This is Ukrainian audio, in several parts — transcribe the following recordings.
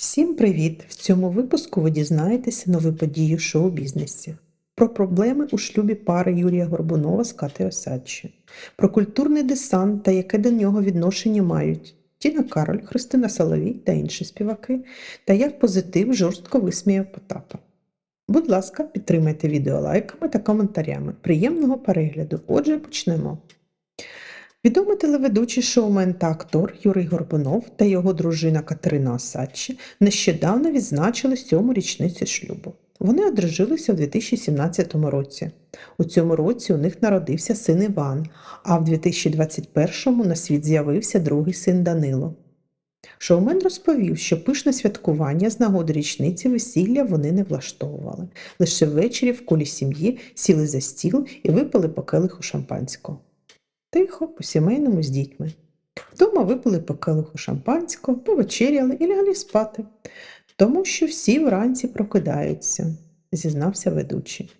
Всім привіт! В цьому випуску ви дізнаєтеся нові події в шоу-бізнесі. Про проблеми у шлюбі пари Юрія Горбунова з Кати Осадчі, про культурний десант та яке до нього відношення мають Тіна Кароль, Христина Соловій та інші співаки, та як позитив жорстко висміяв Потапа. Будь ласка, підтримайте відео лайками та коментарями. Приємного перегляду. Отже, почнемо. Відомий телеведучий шоумен та актор Юрій Горбунов та його дружина Катерина Осадчі нещодавно відзначили сьому річницю шлюбу. Вони одружилися в 2017 році. У цьому році у них народився син Іван, а в 2021-му на світ з'явився другий син Данило. Шоумен розповів, що пишне святкування з нагоди річниці весілля вони не влаштовували. Лише ввечері в колі сім'ї сіли за стіл і випили по келиху шампанського. Тихо, по-сімейному з дітьми. Вдома випили по келиху шампанського, повечеряли і лягли спати, тому що всі вранці прокидаються, зізнався ведучий.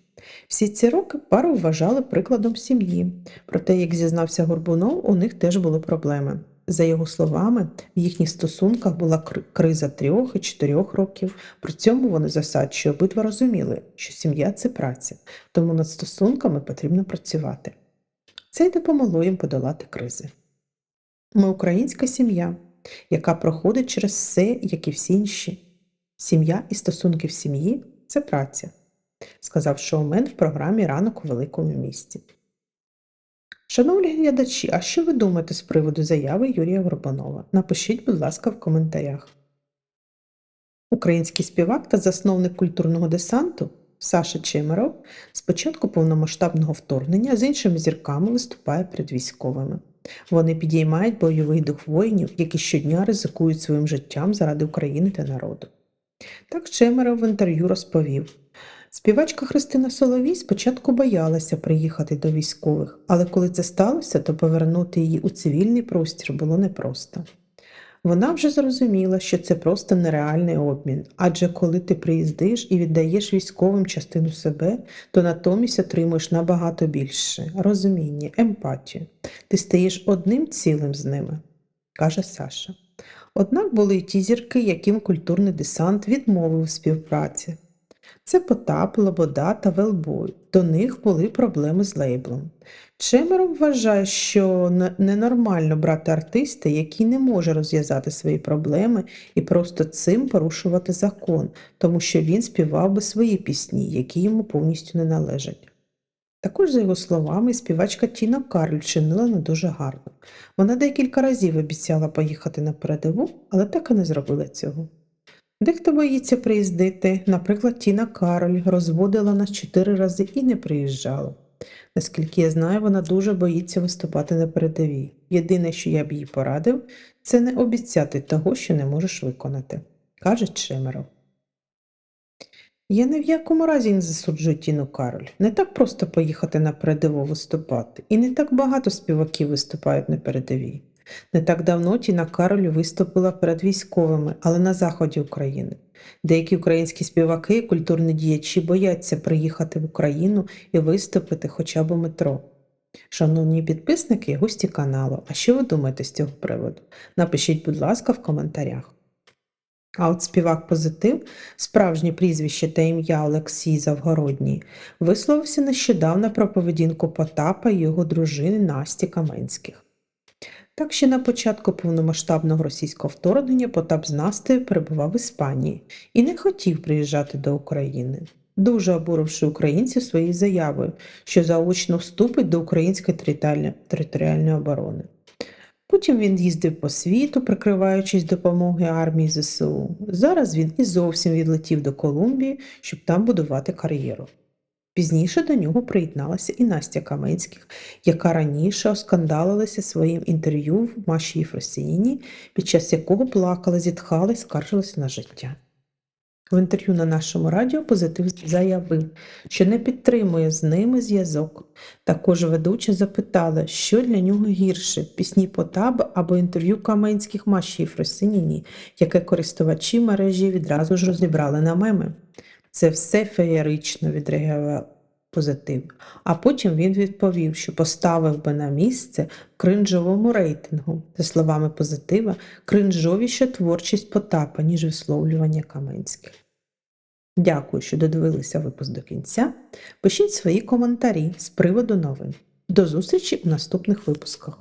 Всі ці роки пару вважали прикладом сім'ї, проте, як зізнався Горбунов, у них теж були проблеми. За його словами, в їхніх стосунках була криза трьох і чотирьох років. При цьому вони засадчі обидва розуміли, що сім'я це праця, тому над стосунками потрібно працювати. Це й допомогло їм подолати кризи. Ми українська сім'я, яка проходить через все, як і всі інші. Сім'я і стосунки в сім'ї це праця, сказав шоумен в програмі Ранок у великому місті. Шановні глядачі, а що ви думаєте з приводу заяви Юрія Горбанова? Напишіть, будь ласка, в коментарях. Український співак та засновник культурного десанту Саша Чемеров з початку повномасштабного вторгнення з іншими зірками виступає перед військовими. Вони підіймають бойовий дух воїнів, які щодня ризикують своїм життям заради України та народу. Так Чемеров в інтерв'ю розповів. Співачка Христина Соловій спочатку боялася приїхати до військових, але коли це сталося, то повернути її у цивільний простір було непросто. Вона вже зрозуміла, що це просто нереальний обмін, адже коли ти приїздиш і віддаєш військовим частину себе, то натомість отримуєш набагато більше розуміння, емпатію. Ти стаєш одним цілим з ними, каже Саша. Однак були й ті зірки, яким культурний десант відмовив у співпраці. Це Потап, Лобода та Велбой. До них були проблеми з лейблом. Чемеров вважає, що ненормально брати артиста, який не може розв'язати свої проблеми і просто цим порушувати закон, тому що він співав би свої пісні, які йому повністю не належать. Також, за його словами, співачка Тіна Карль чинила не дуже гарно. Вона декілька разів обіцяла поїхати на передову, але так і не зробила цього. Дехто боїться приїздити, наприклад, Тіна Кароль розводила нас чотири рази і не приїжджала. Наскільки я знаю, вона дуже боїться виступати на передовій. Єдине, що я б їй порадив, це не обіцяти того, що не можеш виконати, каже Чемеров. Я ні в якому разі не засуджую Тіну Кароль. Не так просто поїхати на передову виступати, і не так багато співаків виступають на передовій. Не так давно Тіна Кароль виступила перед військовими, але на заході України. Деякі українські співаки і культурні діячі бояться приїхати в Україну і виступити хоча б у метро. Шановні підписники і гості каналу, а що ви думаєте з цього приводу? Напишіть, будь ласка, в коментарях. А от співак позитив, справжнє прізвище та ім'я Олексій Завгородній, висловився нещодавно про поведінку Потапа і його дружини Насті Каменських. Так ще на початку повномасштабного російського вторгнення Потап з Настею перебував в Іспанії і не хотів приїжджати до України, дуже обуривши українців своєю заявою, що заочно вступить до української територіальної, оборони. Потім він їздив по світу, прикриваючись допомогою армії ЗСУ. Зараз він і зовсім відлетів до Колумбії, щоб там будувати кар'єру. Пізніше до нього приєдналася і Настя Каменських, яка раніше оскандалилася своїм інтерв'ю в Маші Єфросиніні, під час якого плакала, зітхала і скаржилася на життя. В інтерв'ю на нашому радіо позитив заявив, що не підтримує з ними зв'язок. Також ведуча запитала, що для нього гірше пісні Потаба або інтерв'ю Каменських Маші Єфросиніні, яке користувачі мережі відразу ж розібрали на меми. Це все феєрично, відреагувала, позитиві. А потім він відповів, що поставив би на місце кринжовому рейтингу. За словами позитива, кринжовіша творчість Потапа, ніж висловлювання Каменських. Дякую, що додивилися випуск до кінця. Пишіть свої коментарі з приводу новин. До зустрічі у наступних випусках.